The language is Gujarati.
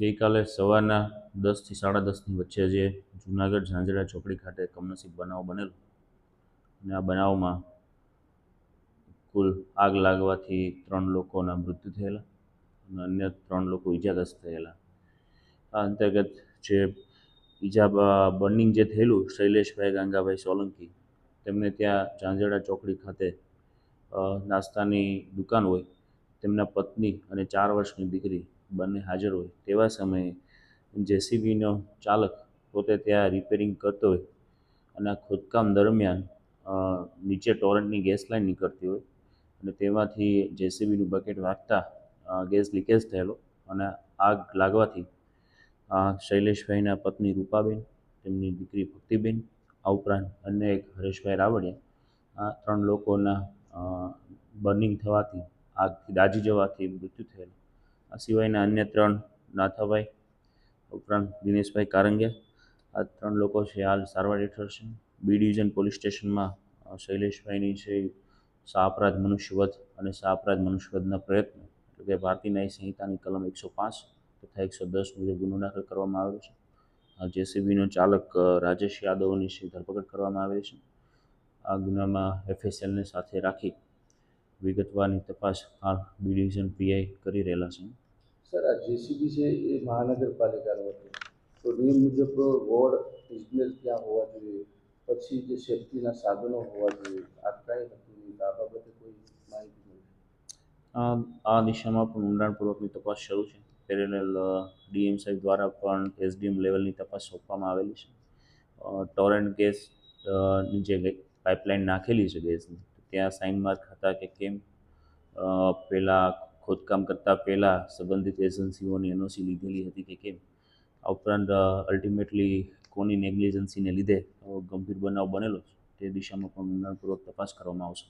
ગઈકાલે સવારના દસથી સાડા દસની વચ્ચે જે જુનાગઢ ઝાંઝરા ચોકડી ખાતે કમનસીબ બનાવ બનેલો. અને આ બનાવમાં કુલ આગ લાગવાથી ત્રણ લોકોના મૃત્યુ થયેલા અને અન્ય ત્રણ લોકો ઈજાગ્રસ્ત થયેલા. આ અંતર્ગત જે ઈજા બર્નિંગ જે થયેલું શૈલેષભાઈ ગાંગાભાઈ સોલંકી, તેમને ત્યાં ઝાંઝરા ચોકડી ખાતે નાસ્તાની દુકાન હોય, તેમના પત્ની અને ચાર વર્ષની દીકરી બંને હાજર હોય તેવા સમયે જેસીબીનો ચાલક પોતે ત્યાં રિપેરિંગ કરતો હોય અને ખોદકામ દરમિયાન નીચે ટોરન્ટની ગેસ લાઈન નીકળતી હોય અને તેમાંથી જેસીબીનું બકેટ વાગતા ગેસ લીકેજ થયેલો અને આગ લાગવાથી શૈલેષભાઈના પત્ની રૂપાબેન, તેમની દીકરી ભક્તિબેન, આ ઉપરાંત અન્ય એક હરેશભાઈ રાવડિયા, આ ત્રણ લોકોના બર્નિંગ થવાથી, આગથી દાજી જવાથી મૃત્યુ થયેલ. આ સિવાયના અન્ય ત્રણ નાથાભાઈ, ઉપરાંત દિનેશભાઈ કારંગિયા. આ ત્રણ લોકો છે, હાલ સારવાર હેઠળ છે. બી ડિવિઝન પોલીસ સ્ટેશનમાં શૈલેષભાઈની છે સાપરાધ મનુષ્યવધ અને સાપરાધ મનુષ્યવધના પ્રયત્નો. એટલે કે ભારતીય ન્યાય સંહિતાની કલમ એકસો પાંચ તથા એકસો દસ મુજબ ગુનો દાખલ કરવામાં આવ્યો છે. જેસીબીનો ચાલક રાજેશ યાદવની ધરપકડ કરવામાં આવેલી છે. આ ગુનામાં એફએસએલને સાથે રાખી વિગતવારની તપાસ હાલ બી ડિવિઝન પીઆઈ કરી રહેલા છે. સર આ જેસીબી છે એ મહાનગરપાલિકાનું હતું. તો નિયમ મુજબ વોર્ડ ઇજનેર ત્યાં હોવા જોઈએ. પછી જે સેફ્ટીના સાધનો હોવા જોઈએ. આ કાંઈ હતું નહીં આ બાબતે કોઈ માહિતી નથી આ આ દિશામાં પણ ઊંડાણપૂર્વકની તપાસ શરૂ છે. પેરેલ ડીએમ સાહેબ દ્વારા પણ એસડીએમ લેવલની તપાસ સોંપવામાં આવેલી છે. ટોરેન્ટ ગેસ જે પાઇપલાઇન નાખેલી છે ગેસની ત્યાં સાઇન માર્ક હતા કે કેમ? પહેલાં ખોદકામ કરતાં પહેલાં સંબંધિત એજન્સીઓની એનઓસી લીધેલી હતી કે કેમ? આ ઉપરાંત અલ્ટિમેટલી કોની નેગ્લિજન્સીને લીધે ગંભીર બનાવ બનેલો છે તે દિશામાં પણ ઊંડાણપૂર્વક તપાસ કરવામાં આવશે.